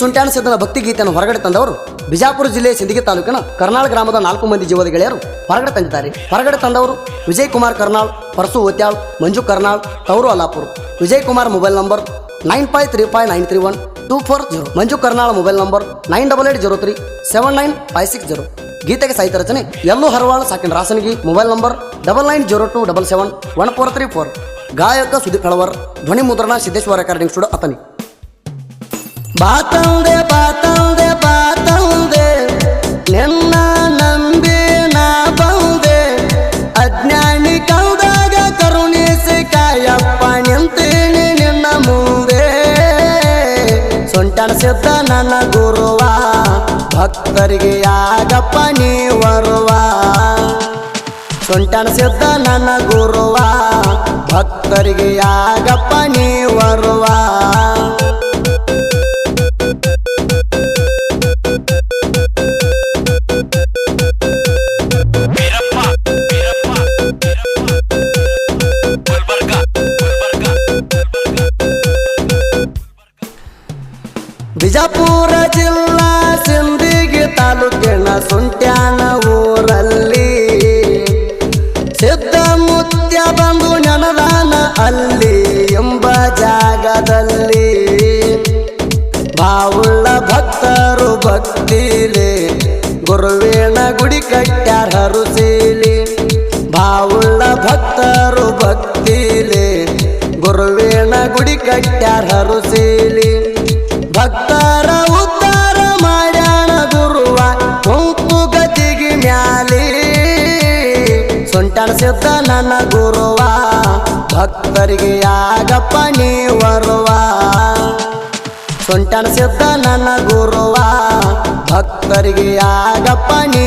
ಸುಂಟ್ಯಾಣ ಸಿದ್ಧನ ಭಕ್ತಿ ಗೀತೆಯನ್ನು ಹೊರಗಡೆ ತಂದವರು ಬಿಜಾಪುರ ಜಿಲ್ಲೆಯ ಸಿಂದಗಿ ತಾಲೂಕಿನ ಕರ್ನಾಳ ಗ್ರಾಮದ ನಾಲ್ಕು ಮಂದಿ ಜೀವದ ಗೆಳೆಯರು ಹೊರಗಡೆ ತಂದಿದ್ದಾರೆ. ಹೊರಗಡೆ ತಂದವರು ವಿಜಯ್ ಕುಮಾರ್ ಕರ್ನಾಳ್, ಪರಸು ಓತ್ಯಾಳ್, ಮಂಜು ಕರ್ನಾಳ್, ತವರು Alapur Vijay Kumar mobile number nine five three five nine three one two four zero. Manju Karnal mobile number nine double eight zero three seven nine five six zero. ಗೀತೆಗೆ ಸಾಹಿತ್ಯ ರಚನೆ ಎಲ್ಲೂ ಹರವಾಳ ಸಾಕಿನ ರಾಸನಿಗಿ mobile number double nine zero two double seven one four three four. ಗಾಯಕ ಸುದೀಪ್ ಕಳವರ್ ಧ್ವನಿ ಮುದ್ರಣ Siddeshwara recording studio Athani ಬಾತಂದೆ ಬಾತಂದೆ ಬಾತಂದೆ ನಿನ್ನ ನಂಬಿ ನಾ ಬಂದೆ ಅಜ್ಞಾನಿ ಕೌದಾಗ ಕರುಣಿಸಿ ಕಾಯಪ್ಪ ನಿಂತೀನಿ ನಿನ್ನ ಮುಂದೆ. ಸೊಂಟನ ಸಿದ್ಧ ನನ್ನ ಗುರುವ, ಭಕ್ತರಿಗೆ ಯಾಗಪ್ಪ ನೀ ಬರುವ. ಸೊಂಟನ ಸಿದ್ಧ ನನ್ನ ಗುರುವ, ಭಕ್ತರಿಗೆ ಯಾಗಪ್ಪ ನೀ ಬರುವ. ಬಿಜಾಪುರ ಜಿಲ್ಲಾ ಸಿಂದಿಗೆ ತಾಲೂಕಿನ ಸುಂಟ್ಯಾನ ಊರಲ್ಲಿ ಸಿದ್ಧ ಬಂದು ನೆನದಾನ ಅಲ್ಲಿ ಎಂಬ ಜಾಗದಲ್ಲಿ ಬಾವುಳ್ಳ ಭಕ್ತರು ಭಕ್ತಿಲಿ ಗುರುವಿನ ಗುಡಿ ಕಟ್ಟ್ಯಾರ ಹರುಸೀಲಿ. ಬಾವುಳ್ಳ ಭಕ್ತರು ಭಕ್ತಿಲಿ ಗುರುವಿನ ಗುಡಿ ಕಟ್ಟ್ಯಾರ ಹರುಸೀಲಿ. ಭಕ್ತರಿಗೆ ಯಾಗಪ್ಪ ನೀ ಬರುವ? ಸೊಂಟನ ಸಿದ್ದ ನನ್ನ ಗುರುವ. ಭಕ್ತರಿಗೆ ಯಾಗಪ್ಪ ನೀ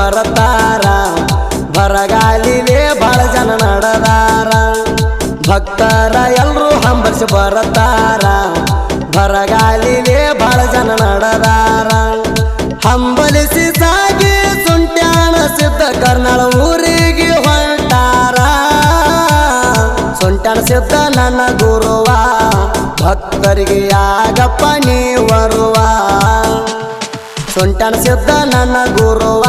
ಬರತಾರ. ಬರಗಾಲಿಲೆ ಬಹಳ ಜನ ನಡದಾರ. ಭಕ್ತರ ಎಲ್ಲರೂ ಹಂಬರ್ಸಿ ಬರತಾರ. ಬರಗಾಲಿನೇ ಬಹಳ ಜನ ನಡದಾರ. ಹಂಬಲಿಸಿ ಸಾಗಿ ಸುಂಟ್ಯಾಣ ಸಿದ್ಧ ಕರ್ನಾಳ ಊರಿಗೆ ಹೊಂಟಾರ ಸುಂಟ್ಯಾಣ ಸಿದ್ಧ ನನ್ನ ಗುರುವ, ಭಕ್ತರಿಗೆ ಯಾಗಪ್ಪ ನೀ ಬರುವ ಸೊಂಟನ ಸಿದ್ಧ ನನ್ನ ಗುರುವ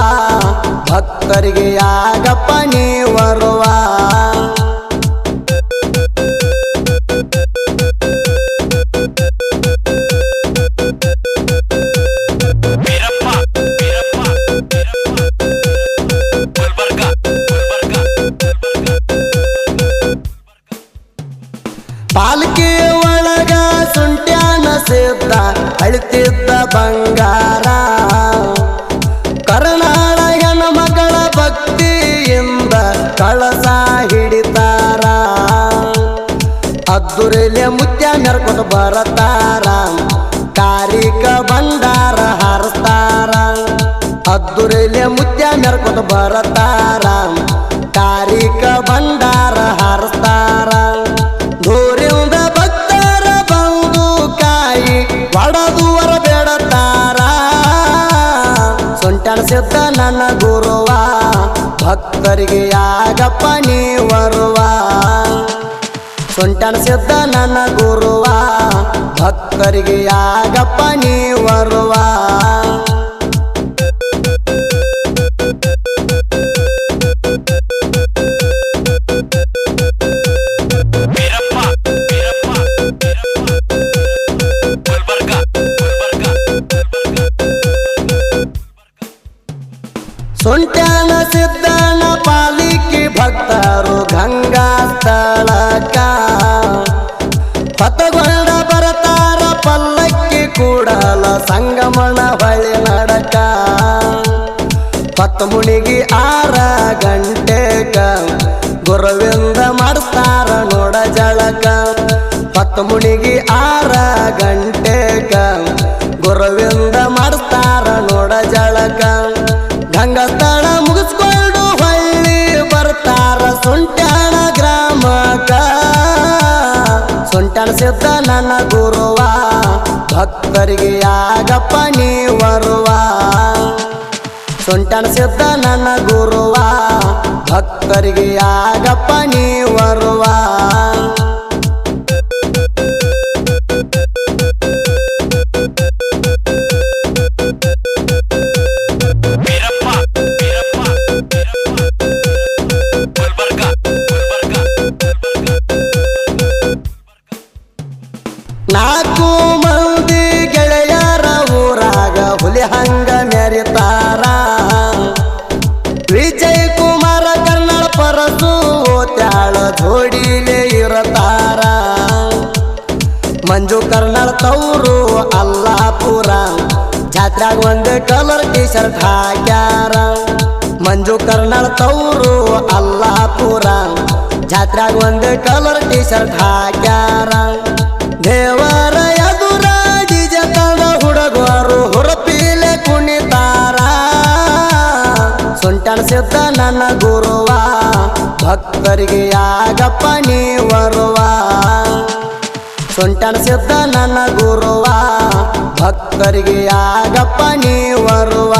ಭಕ್ತರಿಗೆ ಯಾಗಪ್ಪ ನೀ ಬರುವ. ವೀರಪ್ಪ ವೀರಪ್ಪ ಗುಲ್ಬರ್ಗ ಗುಲ್ಬರ್ಗ ಪಾಲ್ಕಿ ಒಳಗ ಸುಂಟ್ಯಾನ ಸೇತ ಅಳಿತಿದ್ದ ಬಂಗಾರ. ಕಳಸ ಹಿಡಿತಾರ. ಅದ್ದುರಿಲೆ ಮುತ್ಯ ಮೆರ್ಕೊಂಡು ಬರತಾರ. ಕಾರಿಕ ಬಂದಾರ ಹಾರಿಸ್ತಾರ. ಅದ್ದುರಿಲೆ ಮುತ್ಯ ಮೆರ್ಕೊಂಡು ಬರತಾರ. ಭಕ್ತರಿಗೆ ಯಾಗಪ್ಪ ನೀ ಬರುವ. ಸೊಂಟನ ಸಿದ್ದ ನನ್ನ ಗುರುವ. ಭಕ್ತರಿಗೆ ಯಾಗಪ್ಪ ನೀ ಗಂಟೆಗ ಗುರುವಿಂದ ಮಾಡ್ತಾರ ಜಳಕ. ಹತ್ತು ಮುಣಿಗಿ ಆರ ಗಂಟೆಗ ಗುರುವಿಂದ ಮಾಡಿಸ್ತಾರ ನೋಡ ಜಳಕ. ಗಂಗಸ್ಥಳ ಮುಗಿಸ್ಕೊಂಡು ಹೊಳ್ಳಿ ಬರ್ತಾರ ಸುಂಟ್ಯಾಣ ಗ್ರಾಮಕ್ಕ ಸುಂಟಣ ಸಿದ್ಧ ನನ್ನ ಗುರುವ. ಭಕ್ತರಿಗೆ ಯಾಗಪ್ಪ ನೀ ಬರುವ ಸುಂಟಣ ಸಿದ್ಧ ನನ್ನ ಗುರುವ. ಭಕ್ತರಿಗೆ ಆಗಪ್ಪ ನೀ ಬರುವ. ವೀರಪ್ಪ ವೀರಪ್ಪ ಗುಲ್ಬರ್ಗ ಗುಲ್ಬರ್ಗ ನಾಲ್ಕು ಮಂದಿ ಗೆಳೆಯರ ಊರಾಗ ಹುಲಿ ಹಂಗ ಮೆರಿತಾರ. ವಿಜಯ್ ಕುಮಾರ ಕರ್ನಾಳ ಪರಸು ತ್ಯಾಳ ಜೋಡಿಲೆ ಇರತಾರ ಮಂಜು ಕರ್ನಾಳ ತವರು ಅಲ್ಲಾಪುರ. ಜಾತ್ರಾಗ ಒಂದು ಕಲರ್ ಟಿ ಶರ್ಟ್ ಹಾಕ್ಯಾರ. ಮಂಜು ಕರ್ನಾಳ ತವರು ಅಲ್ಲಾಪುರ. ಜಾತ್ರಾಗ ಒಂದು ಕಲರ್ ಟಿ ಶರ್ಟ್ ಹಾಕ್ಯಾರ. ದೇವರ ಸುಂಟಣ ಸಿದ್ಧ ನನ್ನ ಗುರುವ. ಭಕ್ತರಿಗೆ ಆಗಪ್ಪ ನೀ ಬರುವ. ಸೊಂಟನ ಸಿದ್ಧ ನನ್ನ ಗುರುವ. ಭಕ್ತರಿಗೆ ಆಗಪ್ಪ ನೀ ಬರುವ.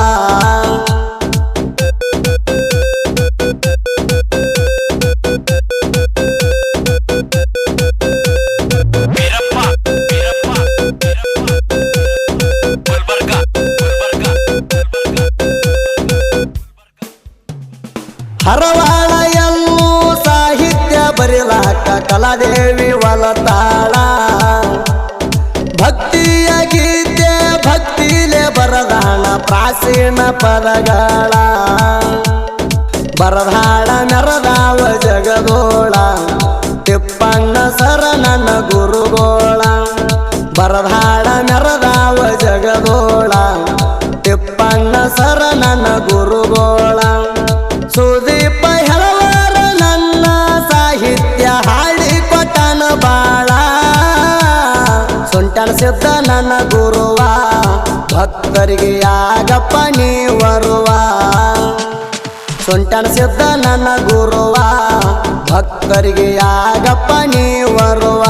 ಹರವಾಳ ಎಲ್ಲೂ ಸಾಹಿತ್ಯ ಬರಿಲಾಕ ಕಲಾದೇವಿ ಒಲತಾಳ. ಭಕ್ತಿಯ ಗೀತೆ ಭಕ್ತಿಲೆ ಬರದಾಳ ಪ್ರಾಚೀನ ಪದಗಳ. ಬರದಾಳ ನರದಾವ ಜಗದೋಳ, ತಿಪ್ಪಣ್ಣ ಸರ ನನ್ನ ಗುರುಗೋಳ. ಬರದಾಳ ನರದಾವ ಜಗದೋಳ, ತಿಪ್ಪಣ್ಣ ಸರ ನನ್ನ ಗುರುಗೋಳ. ಭಕ್ತರಿಗೆ ಆಗಪ್ಪ ನೀ ಬರುವ. ಸೊಂಟನ ಸಿದ್ದ ನನ್ನ ಗುರುವ. ಭಕ್ತರಿಗೆ ಆಗಪ್ಪ ನೀ ಬರುವ.